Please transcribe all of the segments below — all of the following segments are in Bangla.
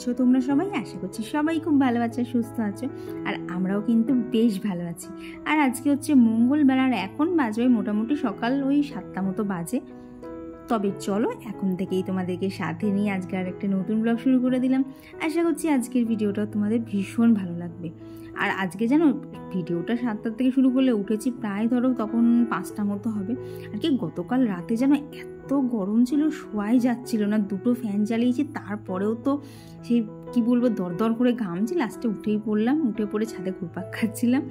আছো, তোমরা সবাই? আশা করছি সবাই খুব ভালো আছো, সুস্থ আছো, আর আমরাও কিন্তু বেশ ভালো আছি। আর আজকে হচ্ছে মঙ্গলবার, আর এখন বাজবে মোটামুটি সকাল ওই সাতটা মতো বাজে। তবে চলো এখন থেকেই তোমাদেরকে সাথে নিয়ে আজকে আর একটা নতুন ব্লগ শুরু করে দিলাম। আশা করছি আজকের ভিডিওটা তোমাদের ভীষণ ভালো লাগবে। আর আজকে জানো ভিডিওটা সাতটার থেকে শুরু করলে উঠেছি প্রায় ধরো তখন পাঁচটা মতো হবে। আর কি গতকাল রাতে যেন এত গরম ছিল, শোয়াই যাচ্ছিল না, দুটো ফ্যান চালিয়েছি তারপরেও তো সেই কি বলব, দরদর করে ঘামছি। লাস্টে উঠেই পড়লাম, উঠে পড়ে ছাদে ঘুরপাক খাচ্ছিলাম।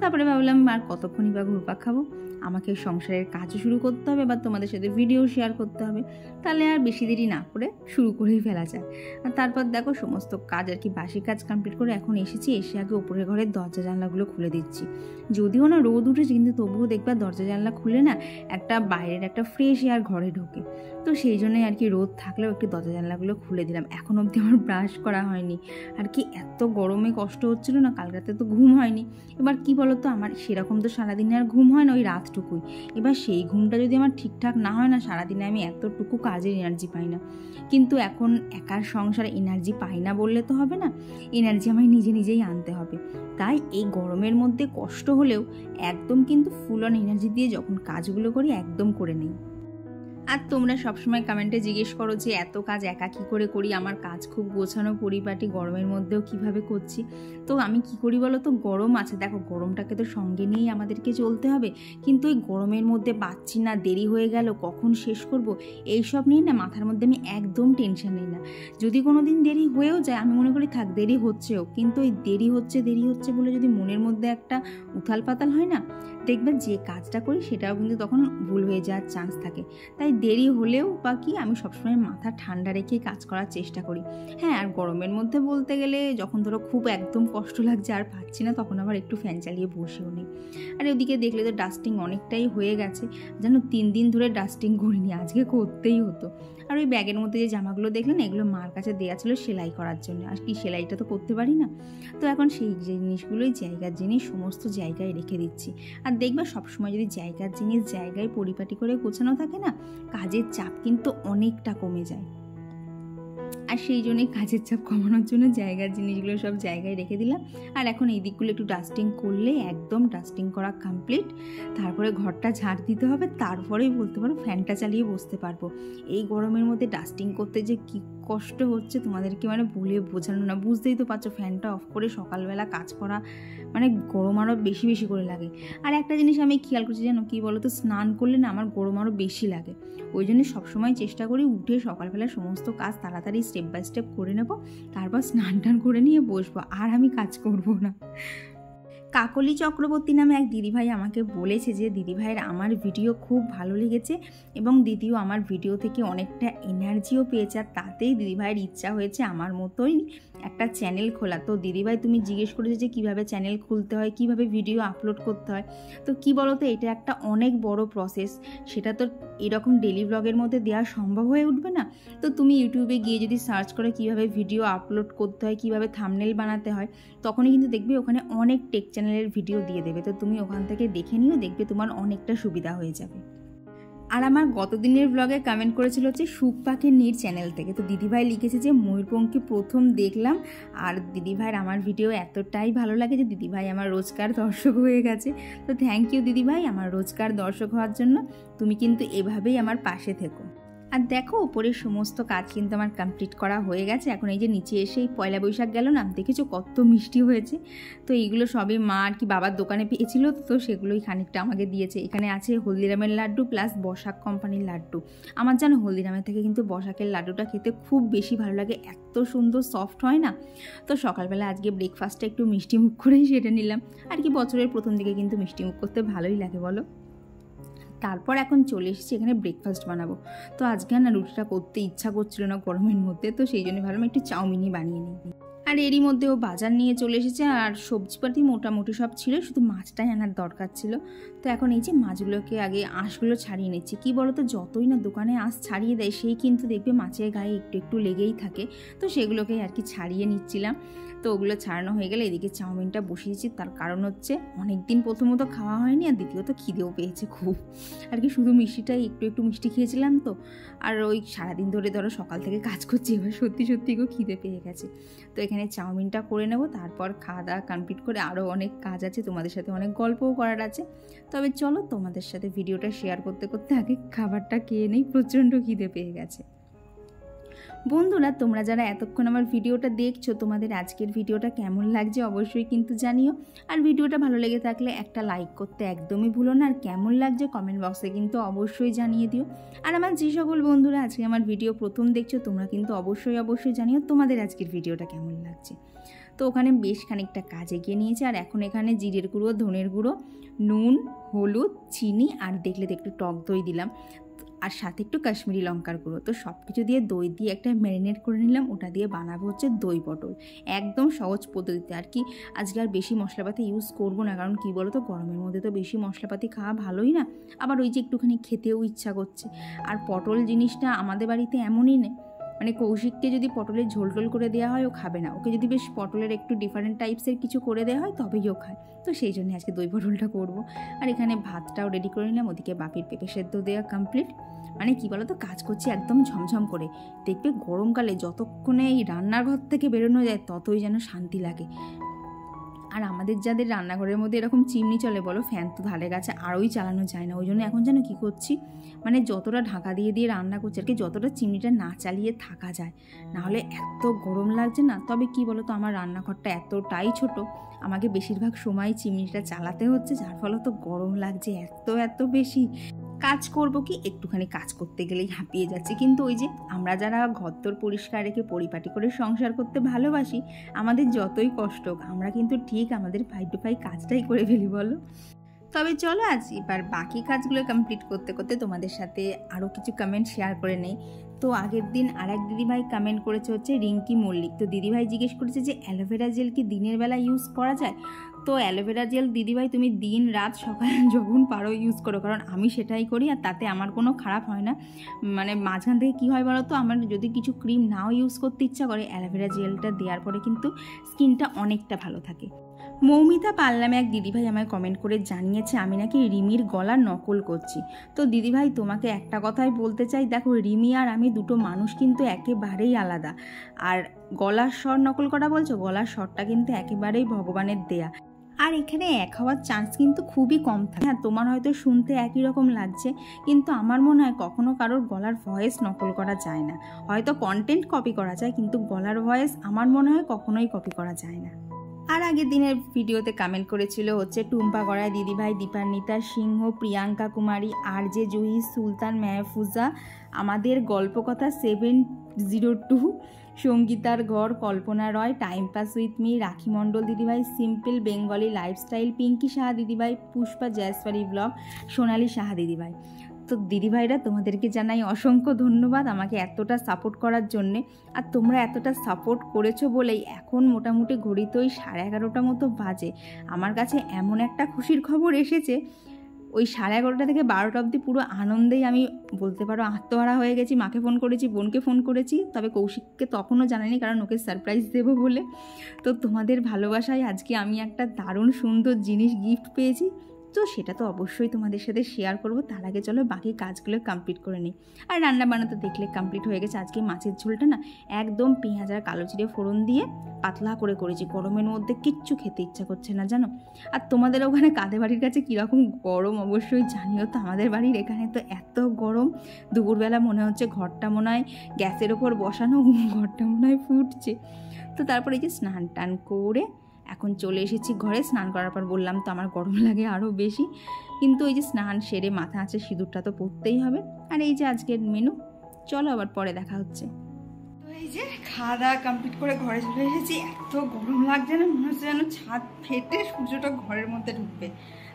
তারপরে ভাবলাম আর কতক্ষণই বা ঘুরপাক খাব? আমাকে সংসারের কাজও শুরু করতে হবে বা তোমাদের সাথে ভিডিও শেয়ার করতে হবে, তাহলে আর বেশি দেরি না করে শুরু করেই ফেলা যায়। আর তারপর দেখো, সমস্ত কাজ আর কি বাসি কাজ কমপ্লিট করে এখন এসেছি, এসে আগে উপরের ঘরের দরজা জানলাগুলো খুলে দিচ্ছি। যদিও না রোদ উঠেছে কিন্তু তবুও দেখবা দরজা জানলা খুলে না একটা বাইরের একটা ফ্রেশ এয়ার ঘরে ঢোকে। তো সেই জন্যই আর কি রোদ থাকলেও একটু দরজা জানলাগুলো খুলে দিলাম। এখন অবধি আমার ব্রাশ করা হয়নি। আর কি এত গরমে কষ্ট হচ্ছিল না, কাল রাতে তো ঘুম হয়নি। এবার কি বলতো, আমার সেরকম তো সারাদিনে আর ঘুম হয় না ওই রাতটুকুই। এবার সেই ঘুমটা যদি আমার ঠিকঠাক না হয় না, সারাদিনে আমি এতটুকু কাজের এনার্জি পাই না। কিন্তু এখন একার সংসারে এনার্জি পাই না বললে তো হবে না এনার্জি আমায় নিজে নিজেই আনতে হবে। তাই এই গরমের মধ্যে কষ্ট হলেও একদম কিন্তু ফুল অন এনার্জি দিয়ে যখন কাজগুলো করি একদম করে নিই। আর তোমরা সবসময় কমেন্টে জিজ্ঞেস করো যে এত কাজ একা কী করে করি? আমার কাজ খুব গোছানো, পরিপাটি, গরমের মধ্যেও কীভাবে করছি? তো আমি কি করি বলো তো? গরম আছে। দেখো, গরমটাকে তো সঙ্গে নিয়েই আমাদেরকে চলতে হবে। কিন্তু ওই গরমের মধ্যে পাচ্ছি না, দেরি হয়ে গেল, কখন শেষ করব? এই সব নিয়ে না মাথার মধ্যে আমি একদম টেনশন নিই না। যদি কোনো দিন দেরি হয়েও যায়, আমি মনে করি থাক, দেরি হচ্ছেও। কিন্তু ওই দেরি হচ্ছে দেরি হচ্ছে বলে যদি মনের মধ্যে একটা উথাল পাতাল হয় না দেখবে যে কাজটা করি সেটাও কিন্তু তখন ভুল হয়ে যাওয়ার চান্স থাকে। তাই দেরি হলেও বা কি আমি সবসময় মাথা ঠান্ডা রেখে কাজ করার চেষ্টা করি। হ্যাঁ আর গরমের মধ্যে বলতে গেলে যখন ধরো খুব একদম কষ্ট লাগছে আর পাচ্ছি না, তখন আবার একটু ফ্যান চালিয়ে বসেও নিই। আর ওদিকে দেখলে তো ডাস্টিং অনেকটাই হয়ে গেছে। যেন তিন দিন ধরে ডাস্টিং করিনি, আজকে করতেই হতো। আর ওই ব্যাগের মধ্যে যে জামাগুলো দেখলেন, এগুলো মার কাছে দেওয়া ছিল সেলাই করার জন্য। আর কি সেলাইটা তো করতে পারি না? তো এখন সেই জিনিসগুলোই জায়গার জিনিস, সমস্ত জায়গায় রেখে দিচ্ছি। আর দেখবে সবসময় যদি জায়গার জিনিস জায়গায় পরিপাটি করে গোছানো থাকে না, কাজের চাপ কিন্তু অনেকটা কমে যায়। আর সেই জন্যই কাজের চাপ কমানোর জন্য জায়গার জিনিসগুলো সব জায়গায় রেখে দিলাম। আর এখন এই দিকগুলো একটু ডাস্টিং করলে একদম ডাস্টিং করা কমপ্লিট তারপরে ঘরটা ঝাড় দিতে হবে, তারপরেই বলতে পারো ফ্যানটা চালিয়ে বসতে পারব। এই গরমের মধ্যে ডাস্টিং করতে যে কী কষ্ট হচ্ছে তোমাদেরকে মানে বলে বোঝানো না। বুঝতেই তো পারছ ফ্যানটা অফ করে সকালবেলা কাজ করা মানে গরম আরও বেশি বেশি করে লাগে। আর একটা জিনিস আমি খেয়াল করছি জানো কী বলো তো স্নান করলে না আমার গরম আরও বেশি লাগে। ওই জন্য সবসময় চেষ্টা করি উঠে সকালবেলা সমস্ত কাজ তাড়াতাড়ি স্টেপ বাই স্টেপ করে নেব, তারপর স্নান টান করে নিয়ে বসবো, আর আমি কাজ করব না। কাকলি চক্রবর্তী নামে এক দিদিভাই আমাকে বলেছে যে, দিদিভাইয়ের আমার ভিডিও খুব ভালো লেগেছে এবং দিদিও আমার ভিডিও থেকে অনেকটা এনার্জিও পেয়েছে, আর তাতেই দিদিভাইয়ের ইচ্ছা হয়েছে আমার মতোই একটা চ্যানেল খোলা। তো দিদিভাই, তুমি জিজ্ঞেস করেছ যে কীভাবে চ্যানেল খুলতে হয়, কীভাবে ভিডিও আপলোড করতে হয়? তো কি বলো তো এটা একটা অনেক বড় প্রসেস সেটা তো এরকম ডেলি ব্লগের মধ্যে দেওয়া সম্ভব হয়ে উঠবে না। তো তুমি ইউটিউবে গিয়ে যদি সার্চ করে কীভাবে ভিডিও আপলোড করতে হয়, কীভাবে থামনেল বানাতে হয়, তখনই কিন্তু দেখবে ওখানে অনেক টেক চ্যানেলের ভিডিও দিয়ে দেবে। তো তুমি ওখান থেকে দেখে নিও, দেখবে তোমার অনেকটা সুবিধা হয়ে যাবে। আর আমার গতদিনের ব্লগে কমেন্ট করেছিল হচ্ছে সুখ পাখির নীর চ্যানেল থেকে। তো দিদিভাই লিখেছে যে ময়ূরপঙ্খী প্রথম দেখলাম আর দিদিভাইয়ের আমার ভিডিও এতটাই ভালো লাগে যে দিদিভাই আমার রোজকার দর্শক হয়ে গেছে। তো থ্যাংক ইউ দিদিভাই, আমার রোজকার দর্শক হওয়ার জন্য। তুমি কিন্তু এভাবেই আমার পাশে থেকো। আর দেখো ওপরের সমস্ত কাজ কিন্তু আমার কমপ্লিট করা হয়ে গেছে। এখন এই যে নিচে এসে এই পয়লা বৈশাখ গেল না, দেখেছ কত মিষ্টি হয়েছে? তো এইগুলো সবই মা আর কি বাবার দোকানে পেয়েছিল, তো সেগুলোই খানিকটা আমাকে দিয়েছে। এখানে আছে হলদিরামের লাড্ডু প্লাস বসাক কোম্পানির লাড্ডু। আমার জানো, হলদিরামের থেকে কিন্তু বসাকের লাড্ডুটা খেতে খুব বেশি ভালো লাগে, এত সুন্দর সফট হয় না? তো সকালবেলা আজকে ব্রেকফাস্টটা একটু মিষ্টি মুখ করেই সেটা নিলাম। আর কি বছরের প্রথম দিকে কিন্তু মিষ্টি মুখ করতে ভালোই লাগে, বলো? তারপর এখন চলে এসেছি এখানে ব্রেকফাস্ট বানাবো। তো আজকে না রুটিটা করতে ইচ্ছা করছিল না গরমের মধ্যে, তো সেই জন্য ভাবলাম একটু চাউমিনই বানিয়ে নিই। আর এরই মধ্যে ও বাজার নিয়ে চলে এসেছে, আর সবজিপাতি মোটামুটি সব ছিল, শুধু মাছটাই আনার দরকার ছিল। তো এখন এই যে মাছগুলোকে আগে আঁশগুলো ছাড়িয়ে নিচ্ছি। কী বলো তো যতই না দোকানে আঁশ ছাড়িয়ে দেয়, সেই কিন্তু দেখবে মাছের গায়ে একটু একটু লেগেই থাকে। তো সেগুলোকে আর কি ছাড়িয়ে নিচ্ছিলাম। তো ওগুলো ছাড়ানো হয়ে গেলে এদিকে চাউমিনটা বসিয়েছি। তার কারণ হচ্ছে অনেক দিন প্রথমত খাওয়া হয়নি আর দ্বিতীয়ত খিদেও পেয়েছে খুব। আর কি শুধু মিষ্টিটাই একটু একটু মিষ্টি খেয়েছিলাম তো। আর ওই সারাদিন ধরে ধরো সকাল থেকে কাজ করছি, এবার সত্যি সত্যি খুব খিদে পেয়ে গেছে। তো এখানে চাউমিনটা করে নেব। তারপর খাওয়া দাওয়া কমপ্লিট করে আরও অনেক কাজ আছে। তোমাদের সাথে অনেক গল্পও করার আছে। তবে চলো তোমাদের সাথে ভিডিওটা শেয়ার করতে করতে আগে খাবারটা খেয়ে নেই, প্রচণ্ড খিদে পেয়ে গেছে। বন্ধুরা, তোমরা যারা এতক্ষণ আমার ভিডিওটা দেখছ, তোমাদের আজকের ভিডিওটা কেমন লাগছে অবশ্যই কিন্তু জানিও। আর ভিডিওটা ভালো লেগে থাকলে একটা লাইক করতে একদমই ভুলো না, আর কেমন লাগছে কমেন্ট বক্সে কিন্তু অবশ্যই জানিয়ে দিও। আর আমার যে সকল বন্ধুরা আজকে আমার ভিডিও প্রথম দেখছ, তোমরা কিন্তু অবশ্যই অবশ্যই জানিও তোমাদের আজকের ভিডিওটা কেমন লাগছে। তো ওখানে বেশ খানিকটা কাজ এগিয়ে নিয়েছে। আর এখন এখানে জিরের গুঁড়ো, ধনের গুঁড়ো, নুন, হলুদ, চিনি আর দেখলে তো একটু টক দই দিলাম। আর সাথে একটু কাশ্মীরি লঙ্কার গুঁড়ো। তো সব কিছু দিয়ে দই দিয়ে একটা ম্যারিনেট করে নিলাম। ওটা দিয়ে বানাবো হচ্ছে দই পটল। একদম সহজ পদ্ধতিতে। আর কি আজকে আর বেশি মশলাপাতি ইউজ করব না। কারণ কী বলো তো গরমের মধ্যে তো বেশি মশলাপাতি খাওয়া ভালোই না। আবার ওই যে একটুখানি খেতেও ইচ্ছা করছে। আর পটল জিনিসটা আমাদের বাড়িতে এমনই নেই মানে কৌশিককে যদি পটলের ঝোল টোল করে দেওয়া হয়, ও খাবে না। ওকে যদি বেশ পটলের একটু ডিফারেন্ট টাইপসের কিছু করে দেওয়া হয়, তবেই ও খায়। তো সেই জন্য আজকে দই পটলটা করব। আর এখানে ভাতটাও রেডি করে নিলাম, ওদিকে বাপির পেঁপে সেদ্ধ দেওয়া কমপ্লিট মানে কী বলো তো কাজ করছি একদম ঝমঝম করে। দেখবে গরমকালে যতক্ষণে এই রান্নাঘর থেকে বেরোনো যায়, ততই যেন শান্তি লাগে। আর আমাদের যাদের রান্নাঘরের মধ্যে এরকম চিমনি চলে, বলো, ফ্যান তো ধারে গাছে আরোই চালানো যায় না। ওই জন্য এখন যেন কী করছি? মানে যতটা ঢাকা দিয়ে দিয়ে রান্না করছি আর কি, যতটা চিমনিটা না চালিয়ে থাকা যায়। নাহলে এত গরম লাগছে না? তবে কি বলো তো আমার রান্নাঘরটা এতটাই ছোট, আমাকে বেশিরভাগ সময় চিমনিটা চালাতে হচ্ছে, যার ফলে তো গরম লাগছে এত এত বেশি। কাজ করব কি? একটুখানি কাজ করতে গেলেই হাঁপিয়ে যাচ্ছে। কিন্তু ওই যে আমরা যারা ঘরতর পরিষ্কার রেখে পরিপাটি করে সংসার করতে ভালোবাসি, আমাদের যতই কষ্ট আমরা কিন্তু ঠিক আমাদের ফাই টু ফাই কাজটাই করে ফেলি, বলো? তবে চলো আজ এবার বাকি কাজগুলো কমপ্লিট করতে করতে তোমাদের সাথে আরও কিছু কমেন্ট শেয়ার করে নেই। তো আগের দিন আর এক দিদিভাই কমেন্ট করেছে হচ্ছে রিঙ্কি মল্লিক। তো দিদিভাই জিজ্ঞেস করেছে যে অ্যালোভেরা জেল কি দিনের বেলা ইউজ করা যায়? তো অ্যালোভেরা জেল, দিদিভাই তুমি দিন রাত সকাল যখন পারো ইউজ করো। কারণ আমি সেটাই করি আর তাতে আমার কোনো খারাপ হয় না। মানে মাঝখান থেকে কী হয় বলো তো আমার যদি কিছু ক্রিম নাও ইউজ করতে ইচ্ছা করে, অ্যালোভেরা জেলটা দেওয়ার পরে কিন্তু স্কিনটা অনেকটা ভালো থাকে। মৌমিতা পাল্লামে এক দিদিভাই আমায় কমেন্ট করে জানিয়েছে, আমি নাকি রিমির গলা নকল করছি। তো দিদিভাই, তোমাকে একটা কথাই বলতে চাই। দেখো, রিমি আর আমি দুটো মানুষ কিন্তু একেবারেই আলাদা। আর গলার স্বর নকল করা বলছো? গলার স্বরটা কিন্তু একেবারেই ভগবানের দেয়া। আর এখানে এক হওয়ার চান্স কিন্তু খুবই কম থাকে। হ্যাঁ তোমার হয়তো শুনতে একই রকম লাগছে, কিন্তু আমার মনে হয় কখনো কারোর গলার ভয়েস নকল করা যায় না। হয়তো কন্টেন্ট কপি করা যায়, কিন্তু গলার ভয়েস আমার মনে হয় কখনোই কপি করা যায় না। আর আগের দিনের ভিডিওতে কমেন্ট করেছিল হচ্ছে টুম্পা গড়ায় দিদিভাই, দীপান্বিতা সিংহ, প্রিয়াঙ্কা কুমারী, আর যে জুহি, সুলতান মেহফুজা, আমাদের গল্পকথা সেভেন জিরো টু সঙ্গীতার ঘর, Kalpana Roy time pass with me Rakhi Mondal দিদিভাই simple Bengali lifestyle Pinki Saha দিদিভাই, পুষ্পা জয়সওয়ারি ব্লগ সোনালি সাহা দিদিভাই। তো দিদিভাইরা তোমাদেরকে জানাই অসংখ্য ধন্যবাদ আমাকে এতটা সাপোর্ট করার জন্যে। আর তোমরা এতটা সাপোর্ট করেছ বলেই এখন মোটামুটি ঘড়িতে ওই সাড়ে এগারোটা মতো বাজে। আমার কাছে এমন একটা খুশির খবর এসেছে, ওই সাড়ে এগারোটা থেকে বারোটা অবধি পুরো আনন্দেই আমি বলতে পারো আত্মহারা হয়ে গেছি, মাকে ফোন করেছি, বোনকে ফোন করেছি, তবে কৌশিককে তখনও জানাইনি কারণ ওকে সারপ্রাইজ দেবো বলে। তো তোমাদের ভালোবাসায় আজকে আমি একটা দারুণ সুন্দর জিনিস গিফট পেয়েছি। তো সেটা তো অবশ্যই তোমাদের সাথে শেয়ার করব। তার আগে চলো বাকি কাজগুলো কমপ্লিট করে নিই। আর রান্না বান্না তো দেখলে কমপ্লিট হয়ে গেছে। আজকে মাছের ঝোলটা না একদম পেঁয়াজ আর কালো জিরে ফোড়ন দিয়ে পাতলা করে করেছি। গরমের মধ্যে কিচ্ছু খেতে ইচ্ছা করছে না, জানো? আর তোমাদের ওখানে কাঁধে বাড়ির কাছে কীরকম গরম? অবশ্যই জানিও তো আমাদের বাড়ির এখানে তো এত গরম। দুপুরবেলা মনে হচ্ছে ঘরটা মনে হয় গ্যাসের ওপর বসানো, ঘরটা মনে হয় ফুটছে। তো তারপরে এই যে স্নান টান করে এখন চলে এসেছি ঘরে, স্নান করার পর বললাম তো আমার গরম লাগে আরও বেশি। কিন্তু ওই যে স্নান সেরে মাথা আছে, সিঁদুরটা তো পরতেই হবে। আর এই যে আজকের মেনু চলো আবার পরে দেখা হচ্ছে। এই যে খাওয়া দাওয়া কমপ্লিট করে ঘরে চলে এসেছি, এত গরম লাগছে না, মনে হচ্ছে যেন ছাদ ফেটে সূর্যটা ঘরের মধ্যে ঢুকবে।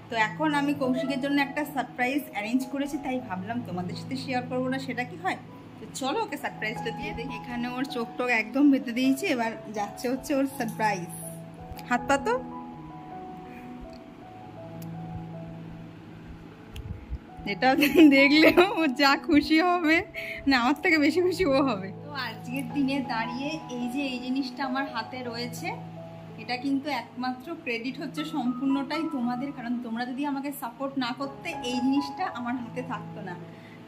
তো এখন আমি কৌশিকের জন্য একটা সারপ্রাইজ অ্যারেঞ্জ করেছি, তাই ভাবলাম তোমাদের সাথে শেয়ার করব না, সেটা কি হয়? তো চলো ওকে সারপ্রাইজটা দিয়ে দিই। এখানে ওর চোখ টোক একদম বেঁধে দিয়েছে, এবার যাচ্ছে হচ্ছে ওর সারপ্রাইজ হাত পাতো এটা দেখলে ও যা খুশি হবে, না, আমার থেকে বেশি খুশি ও হবে। তো আজকের দিনে দাঁড়িয়ে এই যে এই জিনিসটা আমার হাতে রয়েছে, এটা কিন্তু একমাত্র ক্রেডিট হচ্ছে সম্পূর্ণটাই তোমাদের, কারণ তোমরা যদি আমাকে সাপোর্ট না করতে, এই জিনিসটা আমার হাতে থাকতো না।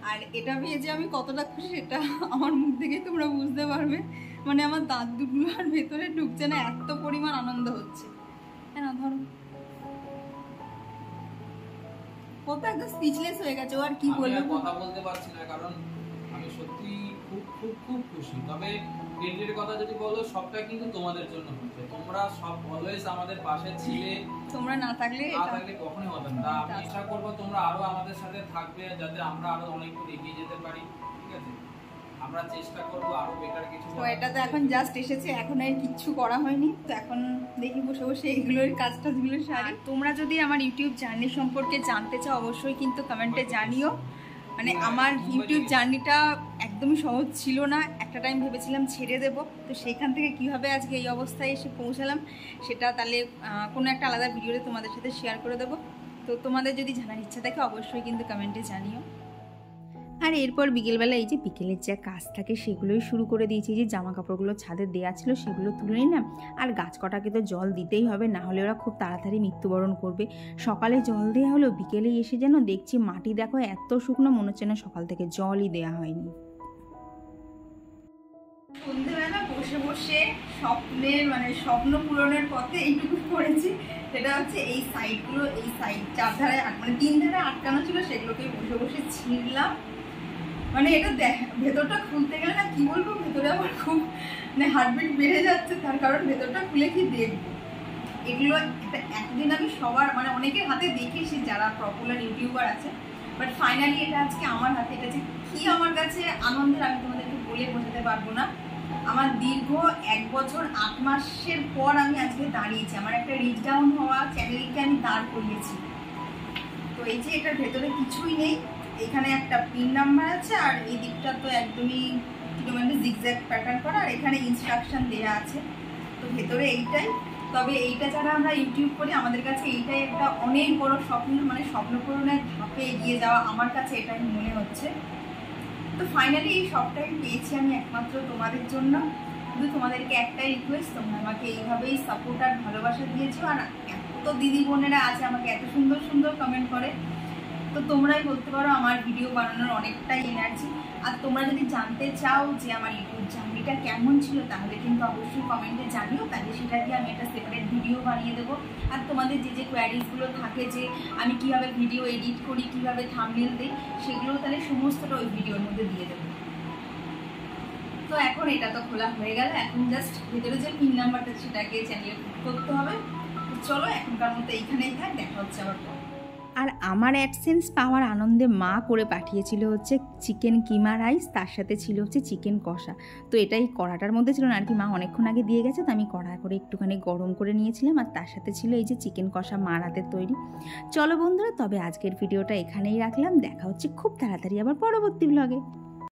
আর এটা পেয়ে যে আমি কতটা খুশি, সেটা আমার মুখ থেকেই তোমরা বুঝতে পারবে। মানে আমার দাঁত দুগুলো আর ভেতরে ঢুকছে না এত পরিমাণ আনন্দ হচ্ছে। হ্যাঁ না ধরো। ও তো একদম স্পিচলেস হয়ে গেছে ও আর কি বলব? কথা বলতে পারছি না কারণ আমি সত্যি খুব খুব খুব খুশি। তবে ক্রেডিটের কথা যদি বলো সবটা কিন্তু তোমাদের জন্য হচ্ছে। তোমরা সব অলওয়েজ আমাদের পাশে ছিলে। তোমরা না থাকলে না থাকলে কখনোই হতো না। আমি চেষ্টা করব তোমরা আরও আমাদের সাথে থাকবে যাতে আমরা আরও অনেক দূর এগিয়ে যেতে পারি ঠিক আছে? আমরা চেষ্টা করব আরও বেটার কিছু তো এটা তো এখন জাস্ট এসেছে এখন আর কিচ্ছু করা হয়নি। তো এখন দেখি বসে বসে এইগুলোর কাজ টাজগুলো সারি। তোমরা যদি আমার ইউটিউব জার্নি সম্পর্কে জানতে চাও অবশ্যই কিন্তু কমেন্টে জানিও। মানে আমার ইউটিউব জার্নিটা একদমই সহজ ছিল না। একটা টাইম ভেবেছিলাম ছেড়ে দেব। তো সেখান থেকে কীভাবে আজকে এই অবস্থায় এসে পৌঁছালাম সেটা তাহলে কোনো একটা আলাদা ভিডিওতে তোমাদের সাথে শেয়ার করে দেবো। তো তোমাদের যদি জানার ইচ্ছা থাকে অবশ্যই কিন্তু কমেন্টে জানিও। আর এরপর বিকেলবেলা এই যে বিকেলের যা কাজ থাকে সেগুলোই শুরু করে দিয়েছি। যে জামা কাপড়গুলো ছাদে দেওয়া ছিল সেগুলো তুলে নিলাম। আর গাছ কটাকে তো জল দিতেই হবে, না হলে ওরা খুব তাড়াতাড়ি মৃত্যুবরণ করবে। সকালে জল দেওয়া হলো, বিকেলে এসে যেন দেখছি মাটি দেখো এত শুকনো, মনে হচ্ছে না সকাল থেকে জলই দেওয়া হয়নি। সন্ধ্যেবেলা বসে বসে স্বপ্নের মানে স্বপ্ন পূরণের পথে এইটুকু করেছি। সেটা হচ্ছে এই সাইডগুলো এই সাইড চার মানে তিন ধারে আটকানো ছিল সেগুলোকে বসে বসে ছিঁড়লাম। মানে এটা দেখ, ভেতরটা খুলতে গেলে না কি বলব? ভেতরে আমার খুব মানে হার্টবিট বেড়ে যাচ্ছে, তার কারণ ভেতরটা খুলে কি দেখব? এগুলো এটা এতদিন আমি সবার মানে অনেকের হাতে দেখেছি যারা পপুলার ইউটিউবার আছে বাট ফাইনালি এটা আজকে আমার হাতে, এটা যে কি আমার কাছে আনন্দের, আমি তোমাদেরকে বলে বোঝাতে পারব না। আমার দীর্ঘ এক বছর, আট মাসের পর আমি আজকে দাঁড়িয়েছি। আমার একটা রিচ ডাউন হওয়া চ্যানেলকে আমি দাঁড় করিয়েছি। তো এই যে এটার ভেতরে কিছুই নেই এখানে একটা পিন নাম্বার আছে আর এই দিকটা তো একদমই কীরকম একটা জিগজ্যাগ প্যাটার্ন করা, আর এখানে ইনস্ট্রাকশন দেওয়া আছে। তো ভেতরে এইটাই। তবে এইটা যারা আমরা ইউটিউব করি, আমাদের কাছে এইটাই একটা অনেক বড় স্বপ্ন মানে স্বপ্ন পূরণের ধাপে এগিয়ে যাওয়া আমার কাছে এটাই মনে হচ্ছে। তো ফাইনালি এই সবটাই পেয়েছি আমি একমাত্র তোমাদের জন্য। শুধু তোমাদেরকে একটাই রিকোয়েস্ট তোমরা আমাকে এইভাবেই সাপোর্ট আর ভালোবাসা দিয়েছ। আর এত দিদি বোনেরা আছে, আমাকে এত সুন্দর সুন্দর কমেন্ট করে। তো তোমরাই বলতে পারো, আমার ভিডিও বানানোর অনেকটাই এনার্জি আর তোমরা যদি জানতে চাও যে আমার ইউটিউব জার্নিটা কেমন ছিল, তাহলে কিন্তু অবশ্যই কমেন্টে জানিও, তাহলে সেটা দিয়ে আমি একটা সেপারেট ভিডিও বানিয়ে দেবো। আর তোমাদের যে যে কোয়ারিজগুলো থাকে যে আমি কীভাবে ভিডিও এডিট করি, কীভাবে থামনেল দিই সেগুলো তাহলে সমস্তটা ওই ভিডিওর মধ্যে দিয়ে দেবো। তো এখন এটা তো খোলা হয়ে গেল, এখন জাস্ট ভেতরে যে পিন নাম্বারটা সেটাকে চ্যানেলে করতে হবে। চলো, এখনকার মতো এইখানেই থাক, দেখা হচ্ছে আবার। আর আমার অ্যাডসেন্স পাওয়ার আনন্দে মা করে পাঠিয়েছিল হচ্ছে চিকেন কিমা রাইস, তার সাথে ছিল হচ্ছে চিকেন কষা। তো এটাই কড়াটার মধ্যে ছিল না, আর কি মা অনেকক্ষণ আগে দিয়ে গেছে, তো আমি কড়া করে একটুখানি গরম করে নিয়েছিলাম, আর তার সাথে ছিল এই যে চিকেন কষা মা হাতের তৈরি। চলো বন্ধুরা, তবে আজকের ভিডিওটা এখানেই রাখলাম, দেখা হচ্ছে খুব তাড়াতাড়ি আবার পরবর্তী ব্লগে